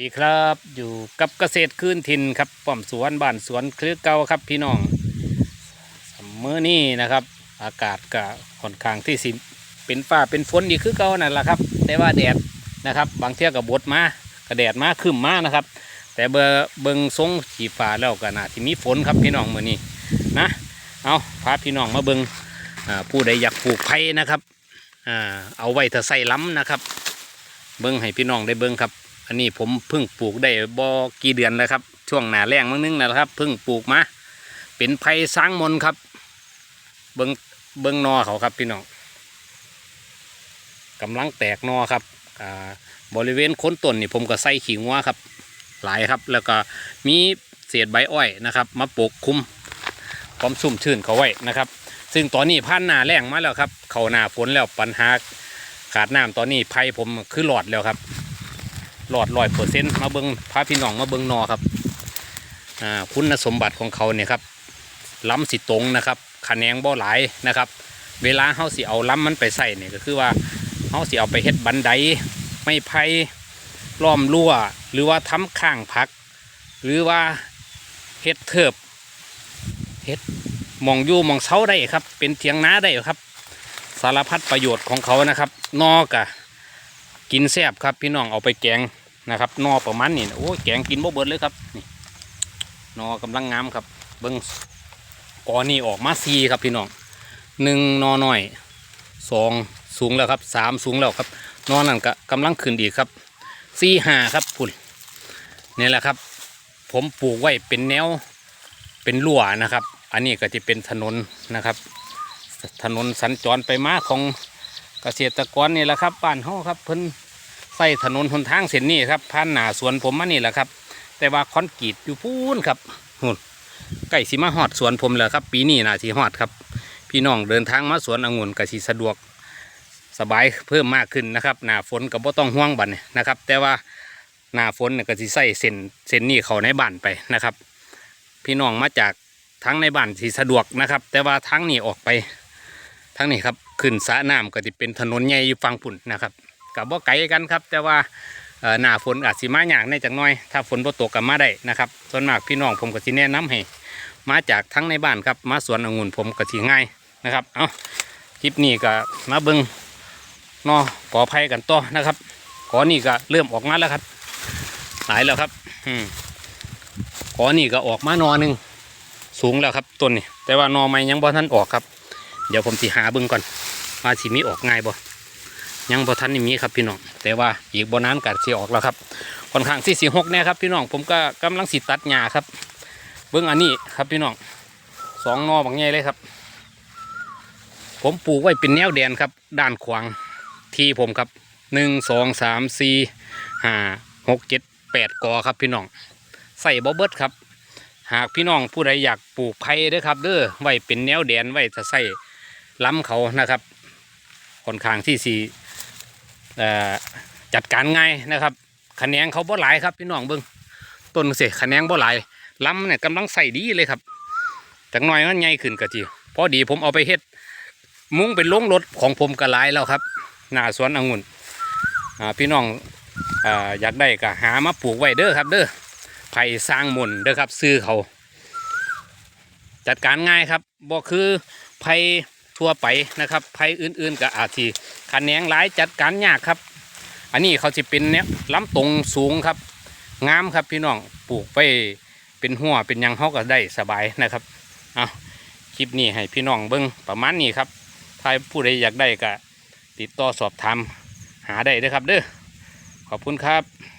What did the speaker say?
ดีครับอยู่กับเกษตรคืนถิ่นครับป้อมสวนบ้านสวนครือเก่าครับพี่น้องเมื่อนี้นะครับ อากาศก็ค่อนข้างที่สิเป็นฟ้าเป็นฝนดีคือเก่านั่นแหละครับ แต่ว่าแดดนะครับ บางเที่ยกับบดมากระแดดมาขึ้นมานะครับ แต่เบอร์เบิงทรงสีฟ้าแล้วก็น่าที่มีฝนครับพี่น้องเมื่อนี้นะเอาพาพี่น้องมาเบิงผู้ใดอยากปลูกไผ่นะครับเอาไว้ถ้าใส่ล้ำนะครับ เบิงให้พี่น้องได้เบิงครับ อันนี้ผมเพิ่งปลูกได้บ่กี่เดือนแล้วครับ ช่วงหนาแรงมั้งนึงนะครับเพิ่งปลูกมาเป็นไผ่สร้างมนครับ เบิงเบิงนอเขาครับพี่น้องกำลังแตกนอครับอ่าบริเวณโคนต้นนี่ผมก็ใส่ขิงวัวครับ หลายครับ แล้วก็มีเศษใบอ้อยนะครับ มาปกคุมความชุ่มชื้นเขาไว้นะครับ ซึ่งตอนนี้ผ่านหนาแรงมาแล้วครับ เขาหนาฝนแล้วปัญหาขาดน้ำตอนนี้ไผ่ผมคือหลอดแล้วครับ หลอดลอยเปอร์เซ็นต์มาเบิงพาพี่น้องมาเบิงนอครับอ่าคุณสมบัติของเขาเนี่ยครับล้ำสิตรงนะครับคะแนนบ่หลายนะครับ เวลาเขาสิเอาล้ำมันไปใส่เนี่ยก็คือว่าเขาสิเอาไปเฮ็ดบันไดไม่ไผ่ล้อมรั้วหรือว่าทำข้างพัก หรือว่าเฮ็ดเทิบเฮ็ดหมองยู่หมองเสาได้ครับ เป็นเถียงนาได้ครับ สารพัดประโยชน์ของเขานะครับ นอกอะกินแซ่บครับพี่น้องเอาไปแกง นะครับนอประมาณนี้นะโอ้แกงกินบ่เบิดเลยครับนี่นอกำลังงามครับ เบิ้งกอนี่ออกมาสี่ครับพี่น้องหนึ่งนอหน่อยสองสูงแล้วครับสามสูงแล้วครับ นอนั่นก็กำลังขึ้นอีกครับสี่ห้าครับพุ่นนี่แหละครับ ผมปลูกไว้เป็นแนวเป็นรั้วนะครับ อันนี้ก็จะเป็นถนนนะครับ ถนนสัญจรไปมาของเกษตรกรนี่แหละครับบ้านเฮาครับเพิ่น ใส่ถนนหนทางเส้นนี้ครับผ่านหน้าสวนผมมานี่แหละครับ แต่ว่าคอนกรีตอยู่พูนครับหุ่นใกล้สิมาฮอดสวนผมแล้วครับ ปีนี้นาสิฮอดครับ พี่น้องเดินทางมาสวนองุ่นก็สิสะดวกสบายเพิ่มมากขึ้นนะครับ หน้าฝนก็บ่ต้องห่วงบันนะครับ แต่ว่าหน้าฝนเนี่ยก็สิใส่เส้นเส้นนี้เขาในบ้านไปนะครับ พี่น้องมาจากทั้งในบ้านสิสะดวกนะครับ แต่ว่าทั้งนี้ออกไปทั้งนี้ครับขึ้นสระน้ำก็จะเป็นถนนใหญ่อยู่ฝั่งปุ่นนะครับ กับว่าไกลกันครับ แต่ว่าหน้าฝนอาจสิมาอย่างในจักหน้อย ถ้าฝนบ่ตกก็มาได้นะครับ ส่วนมากพี่น้องผมก็สิแนะนำให้มาจากทั้งในบ้านครับ มาสวนองุ่นผมก็สิง่ายนะครับ เอาคลิปนี้ก็มาเบิ้งนอปอภัยกันต่อนะครับขอนี่ก็เริ่มออกมาแล้วครับหลายแล้วครับ อืมขอนี่ก็ออกมานอหนึ่งสูงแล้วครับต้นนี่แต่ว่านอไม้ยังบ่ทันออกครับ เดี๋ยวผมสิหาเบิ่งก่อนว่าสิมีออกง่ายบ่ ยังบ่ทันนี่มีครับพี่น้องแต่ว่าอีกบ่นานก็สิออกแล้วครับค่อนข้างที่สิหกแน่ครับพี่น้องผมก็กำลังสิตัดหญ้าครับ เบิ่งอันนี้ครับพี่น้องสองนอบางใหญ่เลยครับ ผมปลูกไว้เป็นแนวแดนครับ ด้านขวางที่ผมครับหนึ่งสองสามสี่ห้าหกเจ็ดแปดกอครับพี่น้องใส่บ่เบิร์ดครับ หากพี่น้องผู้ใดอยากปลูกไผ่เด้อครับเด้อไว้เป็นแนวแดนไว้จะใส่ล้ำเขานะครับค่อนข้างที่สี่ จัดการง่ายนะครับคะแนนเขาบ่หลายครับพี่น้องเบิ้งต้นเสียคะแนนบ่หลายลำเนี่ยกำลังใส่ดีเลยครับจากน้อยมันใหญ่ขึ้นกะจีพอดีผมเอาไปเฮ็ดมุ้งเป็นโรงรถของผมกระลายแล้วครับ หน้าสวนองุ่นพี่น้องออยากได้ก็หามาปลูกไว้เด้อครับ เด้อไผ่สร้างมนเด้อครับซื้อเขา จัดการง่ายครับบ่คือไผ่ ทั่วไปนะครับไผ่อื่นๆก็อาจสิขันแหนงหลายจัดการยากครับ อันนี้เขาจะเป็นเนี้ยลำตรงสูงครับงามครับพี่น้องปลูกไปเป็นหัวเป็นยังเขาก็ได้สบายนะครับเอาคลิปนี้ให้พี่น้องเบิ้งประมาณนี้ครับถ้าผู้ใดอยากได้ก็ติดต่อสอบถามหาได้เด้อครับเด้อขอบคุณครับ